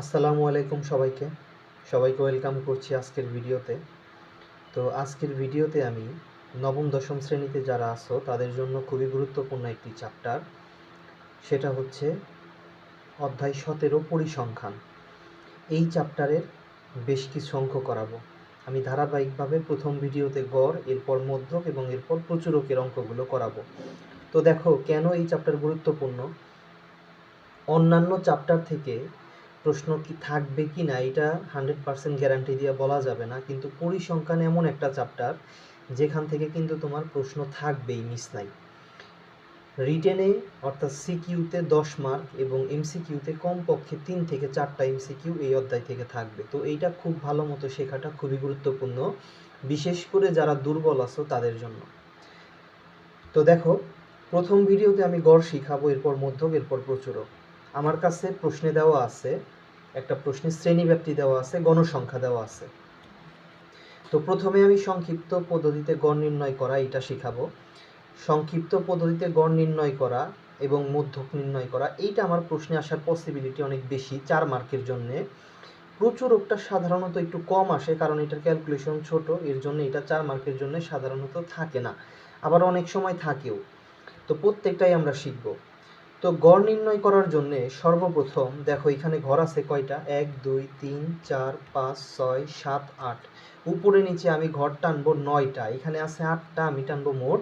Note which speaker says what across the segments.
Speaker 1: আসসালামু আলাইকুম সবাইকে। সবাইকে ওয়েলকাম করছি আজকের ভিডিওতে। তো আজকের ভিডিওতে আমি নবম, দশম শ্রেণীতে যারা আছো, তাদের জন্য খুবই গুরুত্বপূর্ণ একটি চ্যাপ্টার। সেটা হচ্ছে অধ্যায় সতেরো, পরিসংখ্যান। এই চ্যাপ্টারের বেশ কিছু অঙ্ক করাবো। আমি ধারাবাহিকভাবে প্রথম ভিডিওতে গড়, এরপর মধ্যক এবং এরপর প্রচুরকের অঙ্কগুলো করাবো। তো দেখো, কেন এই চ্যাপ্টার গুরুত্বপূর্ণ? অন্যান্য চ্যাপ্টার থেকে প্রশ্ন কি থাকবে কি না, এটা হান্ড্রেড পার্সেন্ট গ্যারান্টি দিয়ে বলা যাবে না। কিন্তু পরিসংখ্যান এমন একটা চ্যাপ্টার যেখান থেকে কিন্তু তোমার প্রশ্ন থাকবেই মিস নাই। রিটেনে অর্থাৎ সিকিউতে দশ মার্ক এবং এমসিকিউতে কমপক্ষে তিন থেকে চারটা এমসিকিউ এই অধ্যায় থেকে থাকবে। তো এইটা খুব ভালো মতো শেখাটা খুবই গুরুত্বপূর্ণ, বিশেষ করে যারা দুর্বল আছো তাদের জন্য। তো দেখো, প্রথম ভিডিওতে আমি গড় শিখাবো, এরপর মধ্যক, এরপর প্রচুরক। আমার কাছে প্রশ্নে দেওয়া আছে একটা প্রশ্নে শ্রেণীব্যাপ্তি দেওয়া আছে, গণসংখ্যা দেওয়া আছে। তো প্রথমে আমি সংক্ষিপ্ত পদ্ধতিতে গড় নির্ণয় করা, এটা শিখাবো। সংক্ষিপ্ত পদ্ধতিতে গড় নির্ণয় করা এবং মধ্যক নির্ণয় করা, এইটা আমার প্রশ্নে আসার পসিবিলিটি অনেক বেশি, চার মার্কের জন্যে। প্রচুরকটা সাধারণত একটু কম আসে, কারণ এটার ক্যালকুলেশন ছোট, এর জন্য এটা চার মার্কের জন্য সাধারণত থাকে না। আবার অনেক সময় থাকেও। তো প্রত্যেকটাই আমরা শিখব। তো গড় নির্ণয় করার জন্য সর্বপ্রথম দেখো এখানে ঘর আছে কয়টা? এক, দুই, তিন, চার, পাঁচ, ছয়, সাত, আট। উপরে, নিচে আমি ঘর টানবো নয়টা। এখানে আছে আটটা, আমি টানবো মোট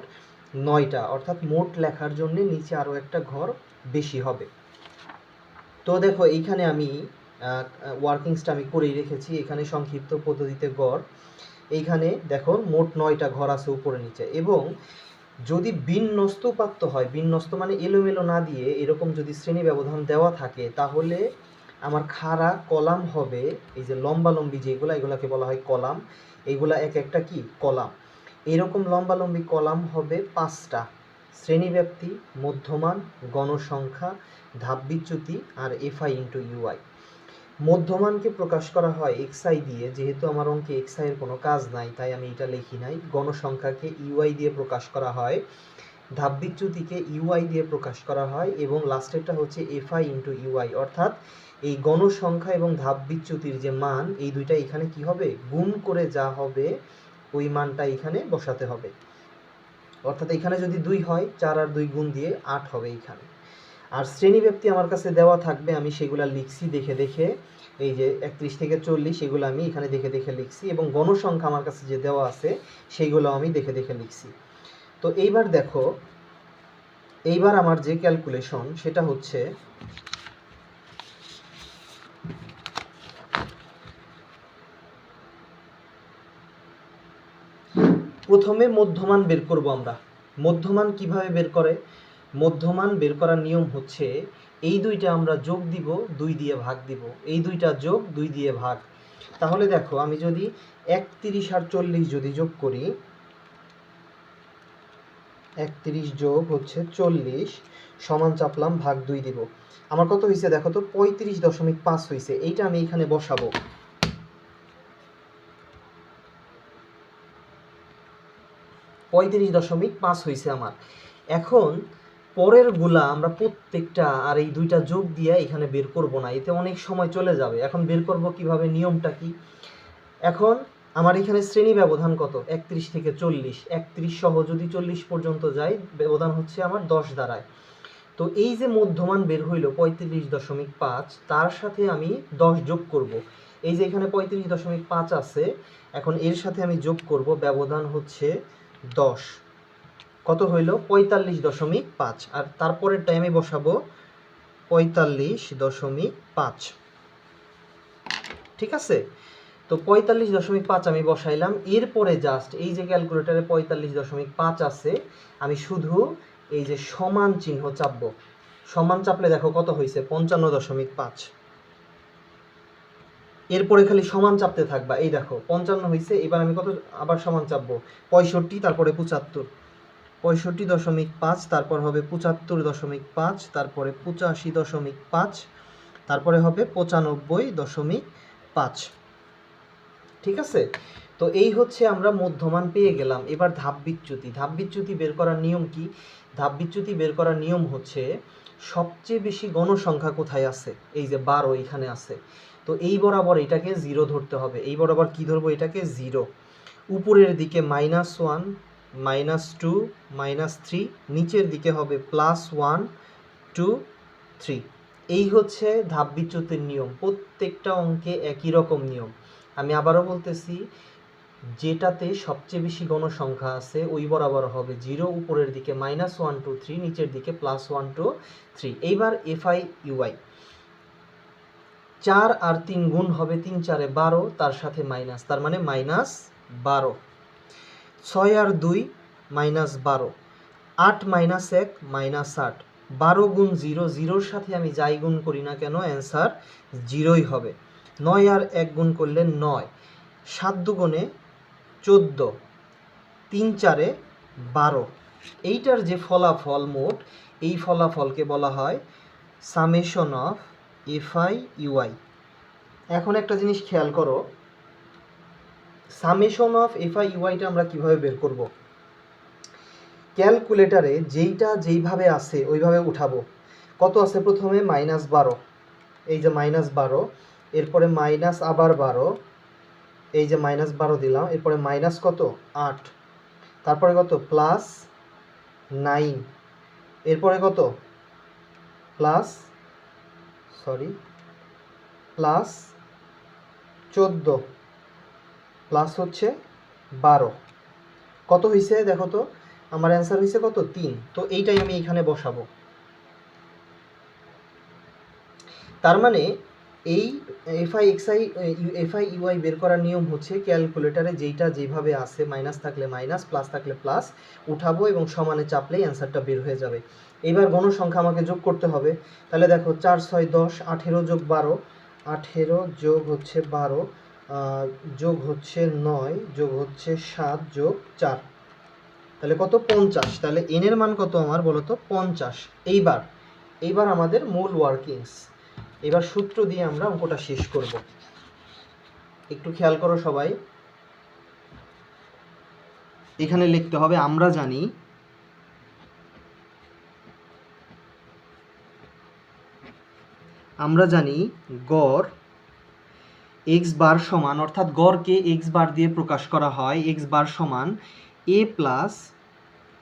Speaker 1: নয়টা। অর্থাৎ মোট লেখার জন্য নিচে আরও একটা ঘর বেশি হবে। তো দেখো এইখানে আমি ওয়ার্কিংসটা আমি করেই রেখেছি। এখানে সংক্ষিপ্ত পদ্ধতিতে গড়। এইখানে দেখো মোট নয়টা ঘর আছে উপরে, নিচে। এবং যদি বিন্যস্ত উপাত্ত হয়, বিন্যস্ত মানে এলোমেলো না দিয়ে এরকম যদি শ্রেণি ব্যবধান দেওয়া থাকে, তাহলে আমার খাড়া কলাম হবে, এই যে লম্বা লম্বি যেগুলো, এগুলাকে বলা হয় কলাম এইগুলা এক একটা কি? কলাম। এরকম লম্বা লম্বি কলাম হবে পাঁচটা। শ্রেণীব্যাপ্তি মধ্যমান, গণসংখ্যা ধাপ বিচ্যুতি আর F I into U I মধ্যমানকে প্রকাশ করা হয় এক্সআই দিয়ে, যেহেতু আমার অঙ্কে এক্সআই এর কোনো কাজ নাই, তাই আমি এটা লিখি নাই। গণসংখ্যাকে ইউআই দিয়ে প্রকাশ করা হয় ধাপ বিচ্যুতিকে ইউআই দিয়ে প্রকাশ করা হয়, এবং লাস্টেরটা হচ্ছে এফআই ইন্টু ইউআই অর্থাৎ এই গণসংখ্যা এবং ধাপ বিচ্যুতির যে মান, এই দুইটা এখানে কি হবে? গুণ করে যা হবে, ওই মানটা এখানে বসাতে হবে। অর্থাৎ এখানে যদি দুই হয়, চার আর দুই গুণ দিয়ে আট হবে এখানে। আর শ্রেণীব্যাপ্তি আমার কাছে দেওয়া থাকবে, আমি সেগুলো লিখছি দেখে দেখে, এই যে একত্রিশ থেকে চল্লিশ, এগুলো আমি এখানে দেখে দেখে লিখছি এবং গণসংখ্যা আমার কাছে যে দেওয়া আছে, সেইগুলো আমি দেখে দেখে লিখছি। তো এইবার দেখো, এইবার আমার যে ক্যালকুলেশন সেটা হচ্ছে প্রথমে মধ্যমান বের করব আমরা। মধ্যমান কীভাবে বের করে? মধ্যমান বের করার নিয়ম হচ্ছে, এই দুইটা আমরা যোগ দিব, দুই দিয়ে ভাগ দিব। এই দুইটা যোগ, দুই দিয়ে ভাগ। তাহলে দেখো, আমি যদি একত্রিশ আর চল্লিশ যদি যোগ করি, একত্রিশ যোগ হচ্ছে চল্লিশ, সমান চাপলাম, ভাগ দুই দিব। আমার কত হয়েছে দেখো তো, পঁয়ত্রিশ দশমিক পাঁচ হয়েছে এইটা আমি এখানে বসাবো। পঁয়ত্রিশ দশমিক পাঁচ হয়েছে আমার। এখন পরেরগুলা আমরা প্রত্যেকটা আর এই দুইটা যোগ দিয়ে এখানে বের করব না, এতে অনেক সময় চলে যাবে। এখন বের করব কীভাবে, নিয়মটা কি? এখন আমার এখানে শ্রেণি ব্যবধান কত? একত্রিশ থেকে চল্লিশ। একত্রিশ সহ যদি চল্লিশ পর্যন্ত যায়, ব্যবধান হচ্ছে আমার দশ দ্বারায়। তো এই যে মধ্যমান বের হইল পঁয়ত্রিশ দশমিক পাঁচ, তার সাথে আমি দশ যোগ করব। এই যে এখানে পঁয়ত্রিশ দশমিক পাঁচ আছে, এখন এর সাথে আমি যোগ করব, ব্যবধান হচ্ছে দশ। কত হইল? পঁয়তাল্লিশ দশমিক পাঁচ। আর তারপরের টাইমে বসাবো পঁয়তাল্লিশ দশমিক পাঁচ। ঠিক আছে? তো পঁয়তাল্লিশ দশমিক পাঁচ আমি বসাইলাম। এরপরে জাস্ট এই যে ক্যালকুলেটারে পঁয়তাল্লিশ দশমিক পাঁচ আছে, আমি শুধু এই যে সমান চিহ্ন চাপবো। সমান চাপলে দেখো কত হয়েছে পঞ্চান্ন দশমিক পাঁচ। এরপরে খালি সমান চাপতে থাকবা। এই দেখো, পঞ্চান্ন হয়েছে এবার আমি কত আবার সমান চাপবো? পঁয়ষট্টি, তারপরে পঁচাত্তর। পঁয়ষট্টি দশমিক পাঁচ, তারপর হবে পঁচাত্তর দশমিক পাঁচ, তারপরে পঁচাশি দশমিক পাঁচ, তারপরে হবে পঁচানব্বই দশমিক পাঁচ। ঠিক আছে? তো এই হচ্ছে আমরা মধ্যমান পেয়ে গেলাম। এবার ধাপ বিচ্যুতি। ধাপ বিচ্যুতি বের করার নিয়ম কি? ধাপ বিচ্যুতি বের করার নিয়ম হচ্ছে সবচেয়ে বেশি গণসংখ্যা কোথায় আছে? এই যে বারো এখানে আছে। তো এই বরাবর এটাকে জিরো ধরতে হবে। এই বরাবর কি ধরবো? এটাকে জিরো উপরের দিকে minus one minus two minus three নিচের দিকে হবে প্লাস ওয়ান টু থ্রি এই হচ্ছে ধাপ বিচ্যুতির নিয়ম, প্রত্যেকটা অঙ্কে একই রকম নিয়ম। আমি আবারও বলতেছি, যেটাতে সবচেয়ে বেশি গণসংখ্যা আছে, ওই বরাবর হবে জিরো উপরের দিকে মাইনাস ওয়ান টু থ্রি নিচের দিকে প্লাস ওয়ান টু থ্রি এইবার এফআই ইউআই চার আর তিন গুণ হবে তিন চারে বারো, তার সাথে মাইনাস তার মানে মাইনাস বারো। ছয় আর দুই মাইনাস বারো। আট মাইনাস এক মাইনাস আট। বারো গুণ জিরো, জিরোর সাথে আমি যাই গুণ করি না কেন, অ্যান্সার জিরোই হবে। নয় আর এক গুণ করলে নয়। সাত দুগুণে চোদ্দ। তিন চারে বারো। এইটার যে ফলাফল মোট, এই ফলাফলকে বলা হয় সামেশন অফ এফআই ইউআই এখন একটা জিনিস খেয়াল করো সামেশন অফ এফআই ইউআইটা আমরা কীভাবে বের করব? ক্যালকুলেটারে যেইটা যেইভাবে আছে, ওইভাবে উঠাবো। কত আছে প্রথমে? মাইনাস বারো। এই যে মাইনাস বারো, এরপরে মাইনাস আবার বারো। এই যে মাইনাস বারো দিলাম, এরপরে মাইনাস কত? আট। তারপরে কত? Plus nine. এরপরে কত? প্লাস, সরি, প্লাস চোদ্দ। প্লাস হচ্ছে বারো। কত হয়েছে দেখো তো? আমার অ্যান্সার হয়েছে কত? তিন। তো এইটাই আমি এখানে বসাবো। তার মানে এই এফআই এক্সআই এফআই ইউআই বের করার নিয়ম হচ্ছে ক্যালকুলেটারে যেইটা যেভাবে আছে মাইনাস থাকলে মাইনাস প্লাস থাকলে প্লাস উঠাবো এবং সমানে চাপলেই অ্যান্সারটা বের হয়ে যাবে। এবার গণসংখ্যা আমাকে যোগ করতে হবে। তাহলে দেখো, চার, ছয়, দশ, আঠেরো যোগ বারো, আঠেরো যোগ হচ্ছে বারো যোগ হচ্ছে নয়, যোগ হচ্ছে সাত, যোগ চার। তাহলে কত? পঞ্চাশ। তাহলে এন এর মান কত আমার বলো তো? পঞ্চাশ। এইবার এইবার আমাদের মূল ওয়ার্কিংস এবার সূত্র দিয়ে আমরা অঙ্কটা শেষ করব। একটু খেয়াল করো সবাই। এখানে লিখতে হবে, আমরা জানি আমরা জানি গড় এক্স বার সমান, অর্থাৎ গড়কে এক্স বার দিয়ে প্রকাশ করা হয়, এক্স বার সমান A plus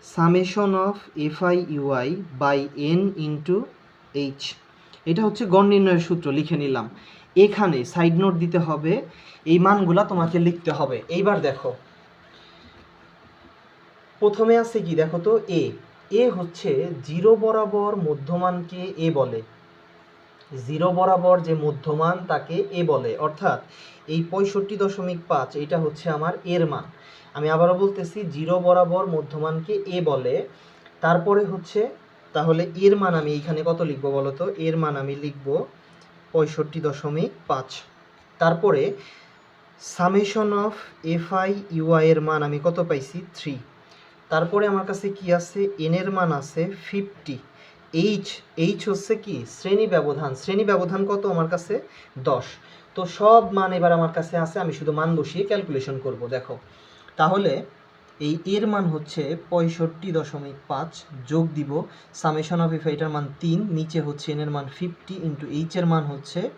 Speaker 1: summation of F I U I by N into H. এটা হচ্ছে গড় নির্ণয়ের সূত্র, লিখে নিলাম। এখানে সাইড নোট দিতে হবে, এই মানগুলা তোমাকে লিখতে হবে। এইবার দেখো। প্রথমে আছে কি দেখো তো? এ। এ হচ্ছে জিরো বরাবর মধ্যমানকে এ বলে। জিরো বরাবর যে মধ্যমান তাকে এ বলে। অর্থাৎ এই পঁয়ষট্টি দশমিক পাঁচ এটা হচ্ছে আমার এর মান। আমি আবারও বলতেছি, জিরো বরাবর মধ্যমানকে এ বলে। তারপরে হচ্ছে, তাহলে এর মান আমি এখানে কত লিখব বলো তো? এর মান আমি লিখব পঁয়ষট্টি দশমিক পাঁচ। তারপরে summation of F I U I এর মান আমি কত পাইছি? থ্রি। তারপরে আমার কাছে কি আছে? এন এর মান আছে ফিফটি। এইচ এইচ হচ্ছে কি? শ্রেণি ব্যবধান। শ্রেণি ব্যবধান কত আমার কাছে? দশ। তো সব মান এবার আমার কাছে আছে, আমি শুধু মান বসিয়ে ক্যালকুলেশন করব, দেখো। তাহলে এই এর মান হচ্ছে পঁয়ষট্টি দশমিক পাঁচ যোগ দিব সামেশন অফ এফ এটার মান তিন, নিচে হচ্ছে এনের মান ফিফটি ইন্টু এইচের মান হচ্ছে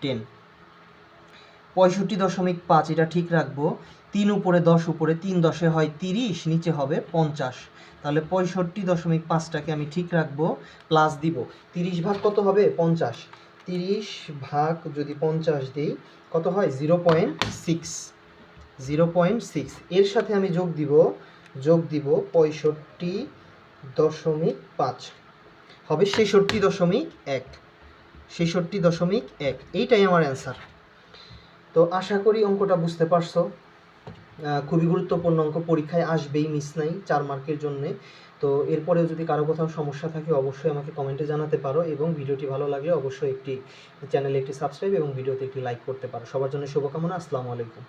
Speaker 1: টেন পঁয়ষট্টি দশমিক পাঁচ, এটা ঠিক রাখব। তিন উপরে দশ, উপরে তিন, দশে হয় তিরিশ, নিচে হবে পঞ্চাশ। তাহলে পঁয়ষট্টি দশমিক পাঁচটাকে আমি ঠিক রাখব প্লাস দিব। তিরিশ ভাগ কত হবে? পঞ্চাশ। তিরিশ ভাগ যদি পঞ্চাশ দিই, কত হয়? Zero point six. Zero point six. এর সাথে আমি যোগ দিব যোগ দিব পঁয়ষট্টি দশমিক পাঁচ। হবে ছেষট্টি দশমিক এক। ছেষট্টি দশমিক এক। এইটাই আমার অ্যান্সার তো আশা করি অঙ্কটা বুঝতে পারছ। খুবই গুরুত্বপূর্ণ অঙ্ক, পরীক্ষায় আসবেই মিস নাই, চার মার্কের জন্য। তো এরপরেও যদি কারও কোথাও সমস্যা থাকে, অবশ্যই আমাকে কমেন্টে জানাতে পারো এবং ভিডিওটি ভালো লাগলে অবশ্যই একটি চ্যানেলে একটি সাবস্ক্রাইব এবং ভিডিওতে একটি লাইক করতে পারো। সবার জন্য শুভকামনা, আসসালামু আলাইকুম।